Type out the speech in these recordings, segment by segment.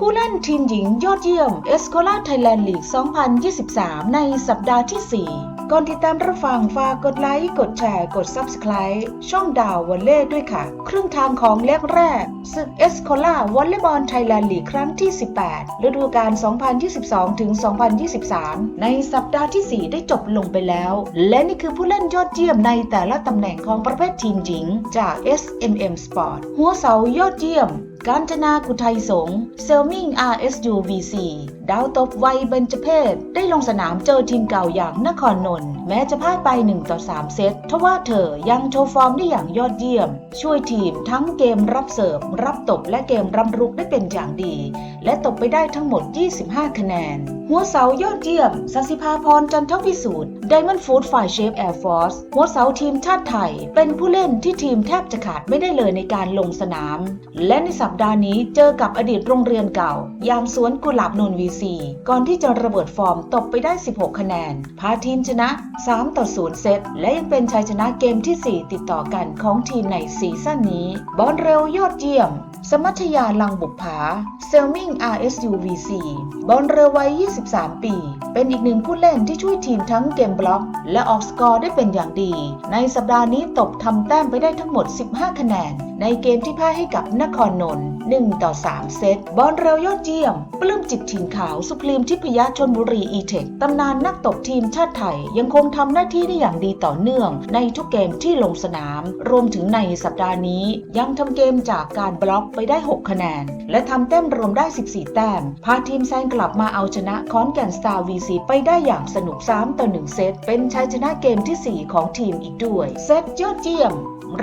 ผู้เล่นทีมหญิงยอดเยี่ยมเอสโคลาไทยแลนด์ลีก 2023 ในสัปดาห์ที่ 4 ก่อนติดตามรับฟังฝากกดไลค์ กดแชร์ กด Subscribe ช่องดาววอลเล่ด้วยค่ะ ครึ่งทางของเล็กแรกศึกเอสโคลาวอลเลย์บอลไทยแลนด์ลีกครั้งที่ 18 ฤดูกาล 2022-2023 ในสัปดาห์ที่ 4 ได้จบลงไปแล้ว และนี่คือผู้เล่นยอดเยี่ยมในแต่ละตำแหน่งของประเภททีมหญิงจาก SMM Sport หัวเสายอดเยี่ยม การจนากุไทยสงเซลมิง RSU VC ดาวตบวัยเบญจเพศได้ลงสนามเจอทีมเก่าอย่างนครนนท์แม้จะพ่ายไป 1 ต่อ 3 เซตทว่าเธอยังโชว์ฟอร์มได้อย่างยอดเยี่ยม ช่วยทีมทั้งเกมรับเสิร์ฟ รับตบและเกมรับรุกได้เป็นอย่างดี และตบไปได้ทั้งหมด 25 คะแนน หัวเสายอดเยี่ยมสัสิภาพรจันทวิสูตร Diamond Food ฝ่ายเชฟ Air Force หัวเสาทีมชาติไทย เป็นผู้เล่นที่ทีมแทบจะขาดไม่ได้เลยในการลงสนาม และในสัปดาห์นี้เจอกับอดีตโรงเรียนเก่า ยางสวนกุหลาบนนวีซีก่อนที่จะระเบิดฟอร์มตบไปได้ 16 คะแนน พาทีมชนะ 3 ต่อ 0 เซต และยังเป็นชัยชนะเกมที่ 4 ติดต่อกันของทีมในซีซั่นนี้บอลเร็วยอดเยี่ยม สมัชยาลังบุปผาเซลมิง RSU VC บอลเรือวัย 23 ปี เป็นอีกหนึ่งผู้เล่นที่ช่วยทีมทั้งเกมบล็อก และออกสกอร์ได้เป็นอย่างดี ในสัปดาห์นี้ตบทำแต้มไปได้ทั้งหมด 15 คะแนน ในเกมที่พ่ายให้กับนครนนท์1ต่อ 3 เซต บอลเร็วยอดเยี่ยม ปลื้มจิตถิ่นขาว สุพรีมทิพยชนบุรีอีเทคตำนานนักตบทีมชาติไทย ยังคงทำหน้าที่ได้อย่างดีต่อเนื่อง ในทุกเกมที่ลงสนาม รวมถึงในสัปดาห์นี้ ยังทำเกมจากการบล็อกไปได้ 6 คะแนน และทำแต้มรวมได้ 14 แต้ม พาทีมแซงกลับมาเอาชนะคอนแก่นสตาร์วีซีไปได้อย่างสนุก3ต่อ1เซต เป็นชัยชนะเกมที่ 4 ของทีมอีกด้วย เซตยอดเยี่ยม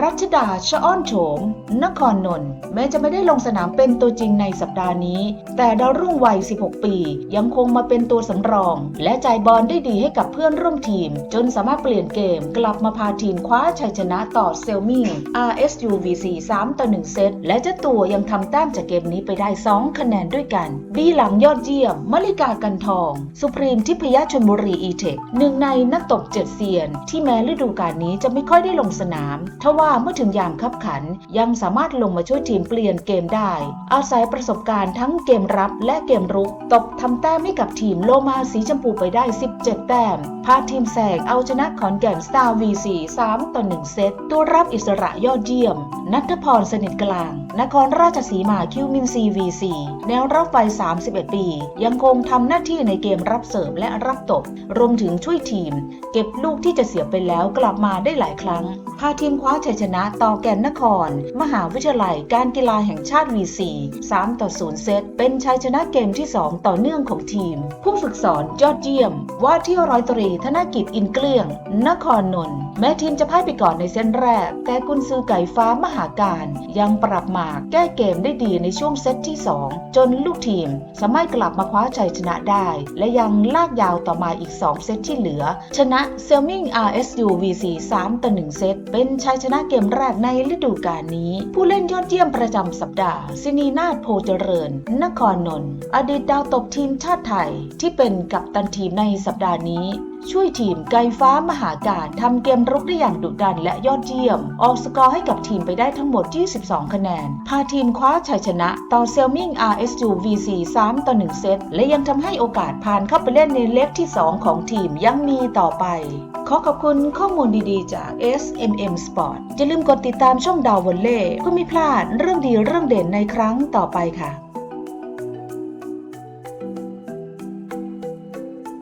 รัชดาชะอ้อนโฉม นครนนท์แม้จะไม่ได้ลงสนามเป็นตัวจริงในสัปดาห์นี้ แต่ดาวรุ่งวัย 16 ปี ยังคงมาเป็นตัวสำรอง และจ่ายบอลได้ดีให้กับเพื่อนร่วมทีม จนสามารถเปลี่ยนเกมกลับมาพาทีมคว้าชัยชนะต่อเซลมิง RSU VC 3 ต่อ 1 เซต และเจ้าตัวยังทำแต้มจากเกมนี้ไปได้ 2 คะแนนด้วยกันบีหลังยอดเยี่ยมมลิกากันทอง สุพรีมทิพยชนบุรีอีเทคหนึ่งในนักตบเจ็ดเซียน ที่แม้ฤดูกาลนี้จะไม่ค่อยได้ลงสนามทว่า่าเมื่อถึงยามคับขันยังสามารถลงมาช่วยทีมเปลี่ยนเกมได้ อาศัยประสบการณ์ทั้งเกมรับและเกมรุก ตบทำแต้มให้กับทีมโลมาสีชมพูไปได้ 17 แต้ม พาทีมแสงเอาชนะขอนแก่นสตาร์ VC 3ต่อ1เซต ตัวรับอิสระยอดเยี่ยม นัทพรสนิทกลาง นครราชสีมาคิวมินซี VC แนวรับไฟ 31 ปี ยังคงทำหน้าที่ในเกมรับเสริมและรับตบ รวมถึงช่วยทีม เก็บลูกที่จะเสียไปแล้วกลับมาได้หลายครั้ง พาทีมคว้าชัยชนะต่อแก่นนคร มหาวิทยาลัยการกีฬาแห่งชาติ VC 3ต่อ 0 เซต เป็นชัยชนะเกมที่ 2 ต่อเนื่องของทีม ผู้ฝึกสอนยอดเยี่ยม ว่าที่ร้อยตรีธนกิจอินเกลี้ยง นครนนท์แม้ทีมจะพ่ายไปก่อนในเซตแรก แต่กุนซือไก่ฟ้ามหาการ ยังปรับมาแก้เกมได้ดีในช่วงเซตที่ 2 จนลูกทีม สามารถกลับมาคว้าชัยชนะได้ และยังลากยาวต่อมาอีก 2 เซตที่เหลือ ชนะเซลมิง RSU VC 3ต่อ1เซต เป็นชัยชนะเกมแรกในฤดูกาลนี้ ผู้เล่นยอดเยี่ยมประจำสัปดาห์ซินีนาถโพเจริญ นครนนท์อดีตดาวตบทีมชาติไทย ที่เป็นกัปตันทีมในสัปดาห์นี้ ช่วยทีมไกฟ้ามหาการทำเกมรุกได้อย่างดุดันและยอดเยี่ยม ออกสกอร์ให้กับทีมไปได้ทั้งหมด 22 คะแนน พาทีมคว้าชัยชนะ ต่อเซลมิง RSU VC 3 ต่อ 1 เซต และยังทำให้โอกาสผ่านเข้าไปเล่นในเล็กที่ 2 ของทีมยังมีต่อไป ขอขอบคุณข้อมูลดีๆ จาก SMM Sport อย่าลืมกดติดตามช่องดาววอลเล่เพื่อไม่พลาดเรื่องดีเรื่องเด่นในครั้งต่อไปค่ะ